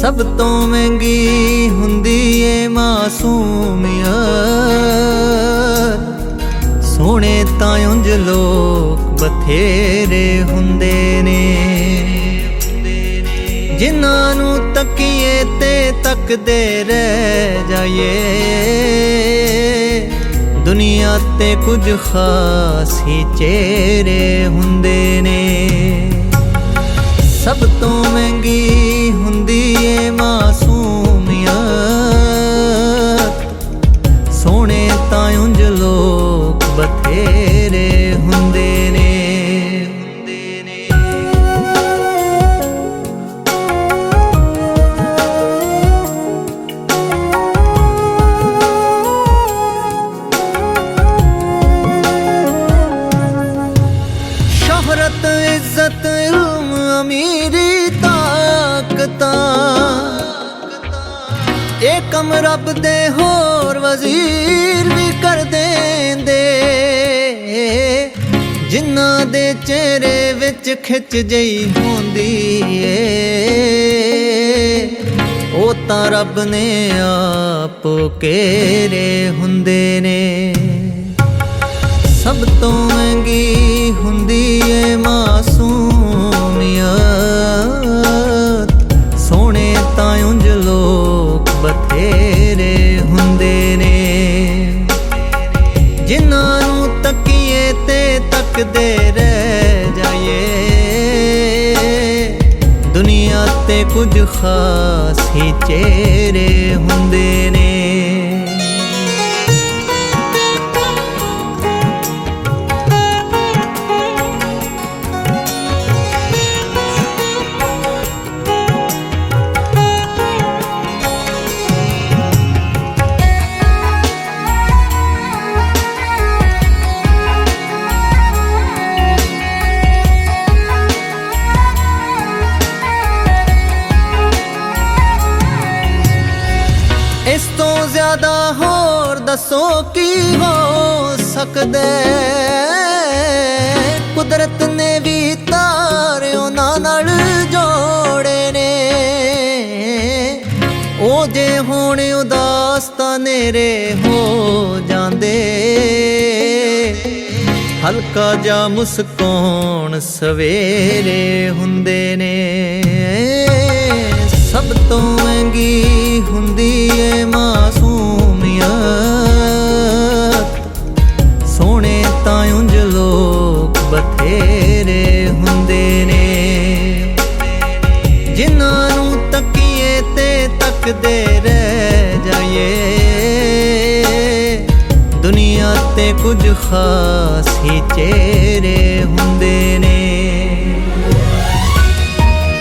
ਸਭ ਤੋਂ ਮਹਿੰਗੀ ਹੁੰਦੀ ਏ ਮਾਸੂਮੀਅਤ ਸੋਹਣੇ ਤਾਂ ਉਂਝ ਲੋਕ ਬਥੇਰੇ ਹੁੰਦੇ ਨੇ। ਜਿਨ੍ਹਾਂ ਨੂੰ ਤੱਕੀਏ ਤੇ ਤੱਕਦੇ ਰਹਿ ਜਾਈਏ। ਦੁਨੀਆ ਤੇ ਕੁਝ ਖਾਸ ਹੀ ਚਿਹਰੇ ਹੁੰਦੇ ਨੇ। ਸਭ ਤੋਂ ਮਹਿੰਗੀ ਹੁੰਦੀ ਏ ਮਾਸੂਮੀਅਤ। ਸੋਹਣੇ ਤਾਂ ਉਂਝ ਲੋਕ ਬਥੇਰੇ ਹੁੰਦੇ ਨੇ। ਹੁੰਦੇ ਨੇ ਸ਼ੋਹਰਤ, ਇੱਜ਼ਤ ਇਲਮ ਅਮੀਰੀ ਤਾਕਤਾਂ। ਇਹ ਕਮ ਰੱਬ ਦੇ ਹੋਰ ਵਜ਼ੀਰ ਵੀ ਕਰ ਦੇਂਦੇ। ਜਿਨ੍ਹਾਂ ਦੇ ਚਿਹਰੇ ਵਿੱਚ ਖਿੱਚ ਜਈ ਹੁੰਦੀ ਏ। ਉਹ ਤਾਂ ਰੱਬ ਨੇ ਆਪ ਘੇਰੇ ਹੁੰਦੇ ਨੇ। ਸਭ ਤੋਂ ਮਹਿੰਗੀ ਹੁੰਦੀ ਏ ਮਾਂ। ਜਿਨ੍ਹਾਂ ਨੂੰ ਤੱਕੀਏ ਤੇ ਤੱਕਦੇ ਰਹਿ ਜਾਈਏ। ਦੁਨੀਆ ਤੇ ਕੁਝ ਖਾਸ ਹੀ ਚਿਹਰੇ ਹੁੰਦੇ ਨੇ। ਜ਼ਿਆਦਾ ਹੋਰ ਦੱਸੋ ਕੀ ਹੋ ਸਕਦਾ ਕੁਦਰਤ ਨੇ ਵੀ ਤਾਰੇ ਉਹਨਾਂ ਨਾਲ ਜੋੜੇ ਨੇ। ਉਹ ਜੇ ਹੁਣ ਉਦਾਸ ਤਾਂ ਨੇਰੇ ਹੋ ਜਾਂਦੇ। ਹਲਕਾ ਜਾ ਮੁਸਕਾਨ ਸਵੇਰੇ ਹੁੰਦੇ ਨੇ। ਸਭ ਤੋਂ ਮਹਿੰਗੀ ਹੁੰਦੀ ਏ ਤੱਕੀਏ ਤੇ ਤੱਕਦੇ ਰਹਿ ਜਾਈਏ। ਦੁਨੀਆ ਤੇ ਕੁਝ ਖਾਸ ਹੀ ਚਿਹਰੇ ਹੁੰਦੇ ਨੇ।